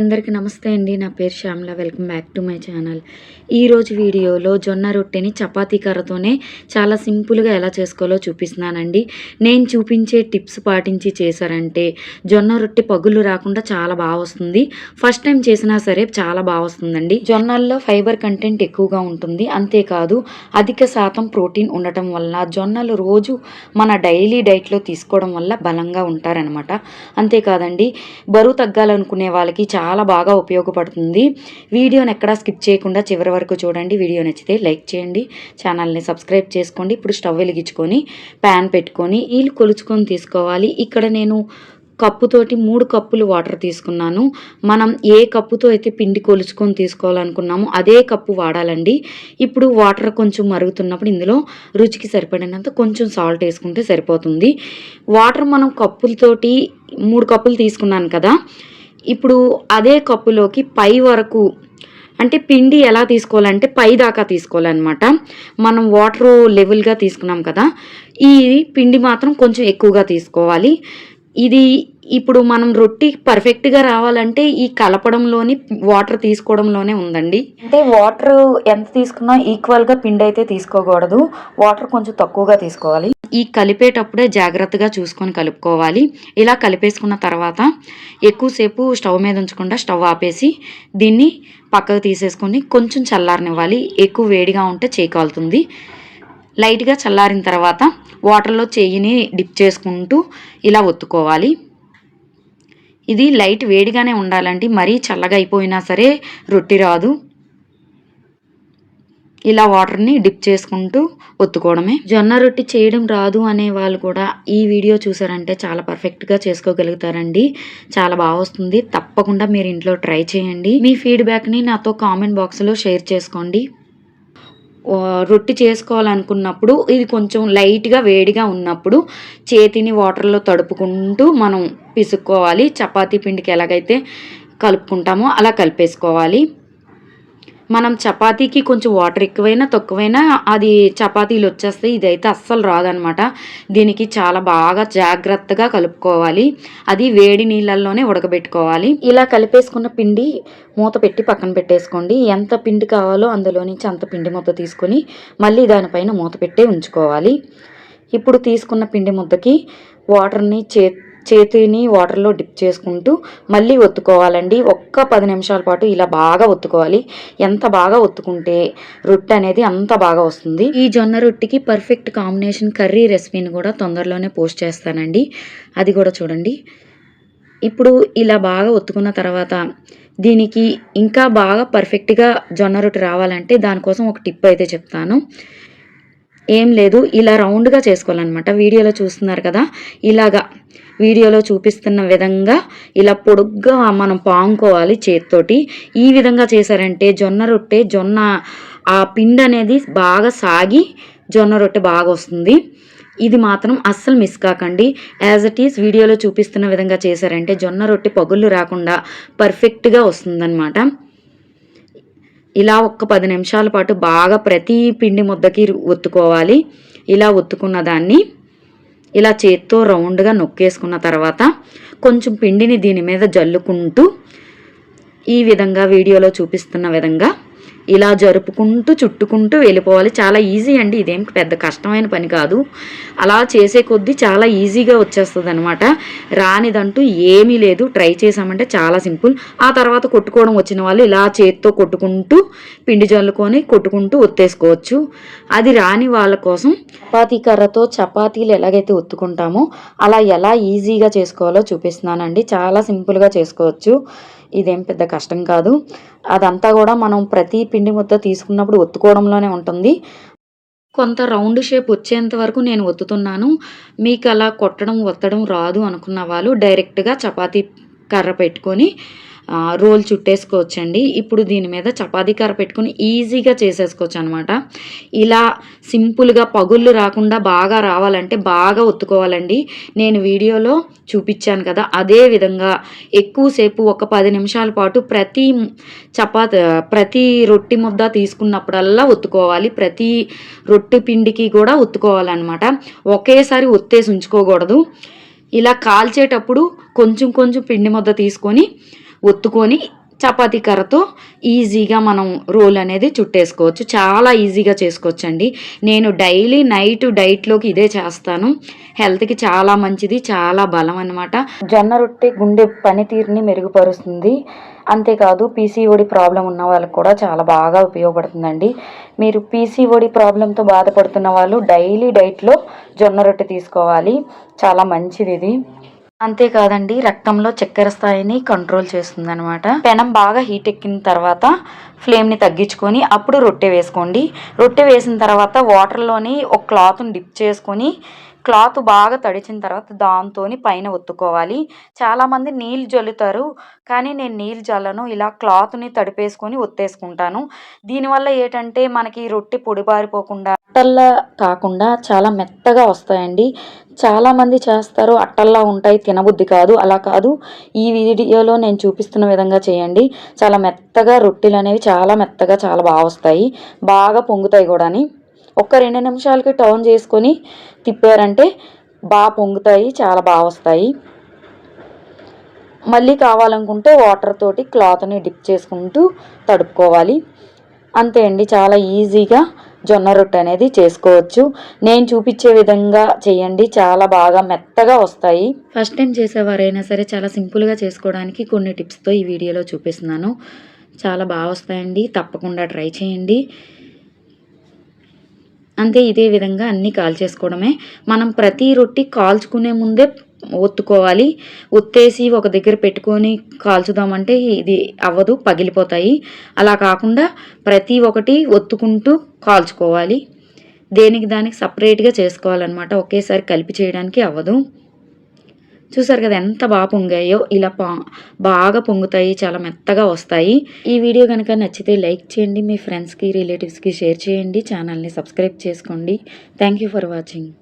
అందరికీ నమస్తే అండి. నా పేరు Shyamla. Welcome back to my channel. ఈరోజు వీడియోలో జొన్న రొట్టెని చపాతీ కర్రతోనే చాలా సింపుల్గా ఎలా చేసుకోవాలో చూపిస్తున్నానండి. నేను చూపించే టిప్స్ పాటించి చేశారంటే జొన్న రొట్టె పగులు రాకుండా చాలా బాగా వస్తుంది. ఫస్ట్ టైం చేసినా సరే చాలా బాగా వస్తుందండి. జొన్నల్లో ఫైబర్ కంటెంట్ ఎక్కువగా ఉంటుంది. అంతేకాదు అధిక శాతం ప్రోటీన్ ఉండటం వల్ల జొన్నలు రోజు మన డైలీ డైట్లో తీసుకోవడం వల్ల బలంగా ఉంటారనమాట అంతేకాదండి బరువు తగ్గాలనుకునే వాళ్ళకి చాలా చాలా బాగా ఉపయోగపడుతుంది. వీడియోని ఎక్కడా స్కిప్ చేయకుండా చివరి వరకు చూడండి. వీడియో నచ్చితే లైక్ చేయండి. ఛానల్ని సబ్స్క్రైబ్ చేసుకోండి ఇప్పుడు స్టవ్ వెలిగించుకొని ప్యాన్ పెట్టుకొని నీళ్ళు కొలుచుకొని తీసుకోవాలి. ఇక్కడ నేను కప్పుతోటి మూడు కప్పులు వాటర్ తీసుకున్నాను. మనం ఏ కప్పుతో అయితే పిండి కొలుచుకొని తీసుకోవాలనుకున్నామో అదే కప్పు వాడాలండి. ఇప్పుడు వాటర్ కొంచెం మరుగుతున్నప్పుడు ఇందులో రుచికి సరిపడినంత కొంచెం సాల్ట్ వేసుకుంటే సరిపోతుంది. వాటర్ మనం కప్పులతోటి మూడు కప్పులు తీసుకున్నాను కదా ఇప్పుడు అదే కప్పులోకి పై వరకు అంటే పిండి ఎలా తీసుకోవాలంటే పై దాకా తీసుకోవాలన్నమాట. మనం వాటర్ లెవెల్గా తీసుకున్నాం కదా ఈ పిండి మాత్రం కొంచెం ఎక్కువగా తీసుకోవాలి. ఇది ఇప్పుడు మనం రొట్టి పర్ఫెక్ట్గా రావాలంటే ఈ కలపడంలోని వాటర్ తీసుకోవడంలోనే ఉందండి. అంటే వాటర్ ఎంత తీసుకున్నా ఈక్వల్గా పిండి అయితే తీసుకోకూడదు. వాటర్ కొంచెం తక్కువగా తీసుకోవాలి. ఈ కలిపేటప్పుడే జాగ్రత్తగా చూసుకొని కలుపుకోవాలి. ఇలా కలిపేసుకున్న తర్వాత ఎక్కువసేపు స్టవ్ మీద ఉంచకుండా స్టవ్ ఆపేసి దీన్ని పక్కకు తీసేసుకొని కొంచెం చల్లారనివ్వాలి. ఎక్కువ వేడిగా ఉంటే చేయి కాలుతుంది. లైట్గా చల్లారిన తర్వాత వాటర్లో చెయ్యిని డిప్ చేసుకుంటూ ఇలా ఒత్తుకోవాలి. ఇది లైట్ వేడిగానే ఉండాలండి. మరీ చల్లగా అయిపోయినా సరే రొట్టి రాదు. ఇలా వాటర్ని డిప్ చేసుకుంటూ ఒత్తుకోవడమే. జొన్న రొట్టి చేయడం రాదు అనే వాళ్ళు కూడా ఈ వీడియో చూసారంటే చాలా పర్ఫెక్ట్గా చేసుకోగలుగుతారండి. చాలా బాగా వస్తుంది. తప్పకుండా మీరు ఇంట్లో ట్రై చేయండి. మీ ఫీడ్బ్యాక్ని నాతో కామెంట్ బాక్స్లో షేర్ చేసుకోండి. రొట్టి చేసుకోవాలనుకున్నప్పుడు ఇది కొంచెం లైట్గా వేడిగా ఉన్నప్పుడు చేతిని వాటర్లో తడుపుకుంటూ మనం పిసుక్కోవాలి. చపాతీ పిండికి ఎలాగైతే కలుపుకుంటామో అలా కలిపేసుకోవాలి. మనం చపాతీకి కొంచెం వాటర్ ఎక్కువైనా తక్కువైనా అది చపాతీలు వచ్చేస్తాయి ఇదైతే అస్సలు రాదనమాట. దీనికి చాలా బాగా జాగ్రత్తగా కలుపుకోవాలి. అది వేడి నీళ్ళల్లోనే ఉడకబెట్టుకోవాలి. ఇలా కలిపేసుకున్న పిండి మూత పెట్టి పక్కన పెట్టేసుకోండి. ఎంత పిండి కావాలో అందులో నుంచి అంత పిండి ముద్ద తీసుకొని మళ్ళీ దానిపైన మూత పెట్టే ఉంచుకోవాలి. ఇప్పుడు తీసుకున్న పిండి ముద్దకి వాటర్ని చే చేతిని వాటర్లో డిప్ చేసుకుంటూ మళ్ళీ ఒత్తుకోవాలండి. ఒక్క పది నిమిషాల పాటు ఇలా బాగా ఒత్తుకోవాలి. ఎంత బాగా ఒత్తుకుంటే రొట్టె అనేది అంత బాగా వస్తుంది. ఈ జొన్న రొట్టెకి పర్ఫెక్ట్ కాంబినేషన్ కర్రీ రెసిపీని కూడా తొందరలోనే పోస్ట్ చేస్తానండి. అది కూడా చూడండి. ఇప్పుడు ఇలా బాగా ఒత్తుకున్న తర్వాత దీనికి ఇంకా బాగా పర్ఫెక్ట్గా జొన్న రొట్టె రావాలంటే దానికోసం ఒక టిప్ అయితే చెప్తాను. ఏం లేదు. ఇలా రౌండ్గా చేసుకోవాలన్నమాట. వీడియోలో చూస్తున్నారు కదా? ఇలాగా వీడియోలో చూపిస్తున్న విధంగా ఇలా పొడుగ్గా మనం పాముకోవాలి చేతితోటి. ఈ విధంగా చేశారంటే జొన్న రొట్టె జొన్న ఆ పిండి అనేది బాగా సాగి జొన్న రొట్టె బాగా వస్తుంది. ఇది మాత్రం అస్సలు మిస్ కాకండి. యాజ్ ఇట్ ఈస్ వీడియోలో చూపిస్తున్న విధంగా చేశారంటే జొన్న రొట్టె పగుళ్ళు రాకుండా పర్ఫెక్ట్గా వస్తుందన్నమాట. ఇలా ఒక్క పది నిమిషాల పాటు బాగా ప్రతి పిండి ముద్దకి ఒత్తుకోవాలి. ఇలా ఒత్తుకున్న దాన్ని ఇలా చేత్తో రౌండ్గా నొక్కేసుకున్న తర్వాత కొంచెం పిండిని దీని మీద జల్లుకుంటూ ఈ విధంగా వీడియోలో చూపిస్తున్న విధంగా ఇలా జరుపుకుంటూ చుట్టుకుంటూ వెళ్ళిపోవాలి. చాలా ఈజీ అండి. ఇదేం పెద్ద కష్టమైన పని కాదు. అలా చేసే కొద్దీ చాలా ఈజీగా వచ్చేస్తుంది అనమాట రానిదంటూ ఏమీ లేదు. ట్రై చేసామంటే చాలా సింపుల్. ఆ తర్వాత కొట్టుకోవడం వచ్చిన వాళ్ళు ఇలా చేత్తో కొట్టుకుంటూ పిండి జల్లుకొని కొట్టుకుంటూ ఒత్తేసుకోవచ్చు. అది రాని వాళ్ళ కోసం చపాతీ కర్రతో చపాతీలు ఎలాగైతే ఒత్తుకుంటామో అలా ఎలా ఈజీగా చేసుకోవాలో చూపిస్తున్నానండి. చాలా సింపుల్గా చేసుకోవచ్చు. ఇదేం పెద్ద కష్టం కాదు. అదంతా కూడా మనం ప్రతి పిండి ముద్ద తీసుకున్నప్పుడు ఒత్తుకోవడంలోనే ఉంటుంది. కొంత రౌండ్ షేప్ వచ్చేంత వరకు నేను ఒత్తుతున్నాను. మీకు అలా కొట్టడం ఒత్తడం రాదు అనుకున్న వాళ్ళు డైరెక్ట్గా చపాతీ కర్ర పెట్టుకొని రోల్ చుట్టేసుకోవచ్చండి. ఇప్పుడు దీని మీద చపాతీ కర్ర పెట్టుకుని ఈజీగా చేసేసుకోవచ్చు అనమాట ఇలా సింపుల్గా పగుళ్ళు రాకుండా బాగా రావాలంటే బాగా ఒత్తుకోవాలండి. నేను వీడియోలో చూపించాను కదా అదే విధంగా ఎక్కువసేపు ఒక పది నిమిషాల పాటు ప్రతి చపాతి ప్రతి రొట్టి ముద్ద తీసుకున్నప్పుడల్లా ఒత్తుకోవాలి. ప్రతి రొట్టె పిండికి కూడా ఒత్తుకోవాలన్నమాట ఒకేసారి ఒత్తేసి ఉంచుకోకూడదు. ఇలా కాల్చేటప్పుడు కొంచెం కొంచెం పిండి ముద్ద తీసుకొని ఒత్తుకొని చపాతీ కర్రతో ఈజీగా మనం రోల్ అనేది చుట్టేసుకోవచ్చు. చాలా ఈజీగా చేసుకోవచ్చు అండి నేను డైలీ నైట్ డైట్లోకి ఇదే చేస్తాను. హెల్త్కి చాలా మంచిది చాలా బలం అనమాట జొన్న రొట్టె గుండె పనితీరుని మెరుగుపరుస్తుంది. అంతేకాదు పీసీఓడి ప్రాబ్లం ఉన్న వాళ్ళకి కూడా చాలా బాగా ఉపయోగపడుతుందండి. మీరు పీసీఓడి ప్రాబ్లంతో బాధపడుతున్న వాళ్ళు డైలీ డైట్లో జొన్న రొట్టె తీసుకోవాలి. చాలా మంచిది ఇది. అంతేకాదండి రక్తంలో చక్కెర స్థాయిని కంట్రోల్ చేస్తుంది అనమాట పెనం బాగా హీట్ ఎక్కిన తర్వాత ఫ్లేమ్ని తగ్గించుకొని అప్పుడు రొట్టె వేసుకోండి. రొట్టె వేసిన తర్వాత వాటర్లోని ఒక క్లాత్ని డిప్ చేసుకొని క్లాత్ బాగా తడిచిన తర్వాత దాంతో పైన ఒత్తుకోవాలి. చాలామంది నీళ్ళు జల్లుతారు. కానీ నేను నీళ్ళు జల్లను. ఇలా క్లాత్ని తడిపేసుకొని ఒత్తేసుకుంటాను. దీనివల్ల ఏంటంటే మనకి రొట్టె పొడిబారిపోకుండా అట్టల్లా కాకుండా చాలా మెత్తగా వస్తాయండి. చాలామంది చేస్తారు అట్టల్లా ఉంటాయి తినబుద్ధి కాదు. అలా కాదు. ఈ వీడియోలో నేను చూపిస్తున్న విధంగా చేయండి. చాలా మెత్తగా రొట్టెలు అనేవి చాలా మెత్తగా చాలా బాగా వస్తాయి. బాగా పొంగుతాయి కూడాని. ఒక రెండు నిమిషాలకి టర్న్ చేసుకొని తిప్పారంటే బాగా పొంగుతాయి చాలా బాగా వస్తాయి. మళ్ళీ కావాలనుకుంటే వాటర్ తోటి క్లాత్ని డిప్ చేసుకుంటూ తడుపుకోవాలి. అంతే అండి చాలా ఈజీగా జొన్న రొట్టె అనేది చేసుకోవచ్చు. నేను చూపించే విధంగా చేయండి చాలా బాగా మెత్తగా వస్తాయి. ఫస్ట్ టైం చేసేవారైనా సరే చాలా సింపుల్గా చేసుకోవడానికి కొన్ని టిప్స్తో ఈ వీడియోలో చూపిస్తున్నాను. చాలా బాగా వస్తాయండి తప్పకుండా ట్రై చేయండి. అంతే ఇదే విధంగా అన్నీ కాల్చేసుకోవడమే. మనం ప్రతి రొట్టి కాల్చుకునే ముందే ఒత్తుకోవాలి. ఒత్తేసి ఒక దగ్గర పెట్టుకొని కాల్చుదామంటే ఇది అవ్వదు పగిలిపోతాయి. అలా కాకుండా ప్రతి ఒక్కటి ఒత్తుకుంటూ కాల్చుకోవాలి. దేనికి దానికి సపరేట్గా చేసుకోవాలన్నమాట. ఒకేసారి కలిపి చేయడానికి అవ్వదు. చూసారు కదా ఎంత బాగా పొంగాయో? ఇలా పా బాగా పొంగుతాయి చాలా మెత్తగా వస్తాయి. ఈ వీడియో కనుక నచ్చితే లైక్ చేయండి మీ ఫ్రెండ్స్కి రిలేటివ్స్కి షేర్ చేయండి ఛానల్ని సబ్స్క్రైబ్ చేసుకోండి. Thank you for watching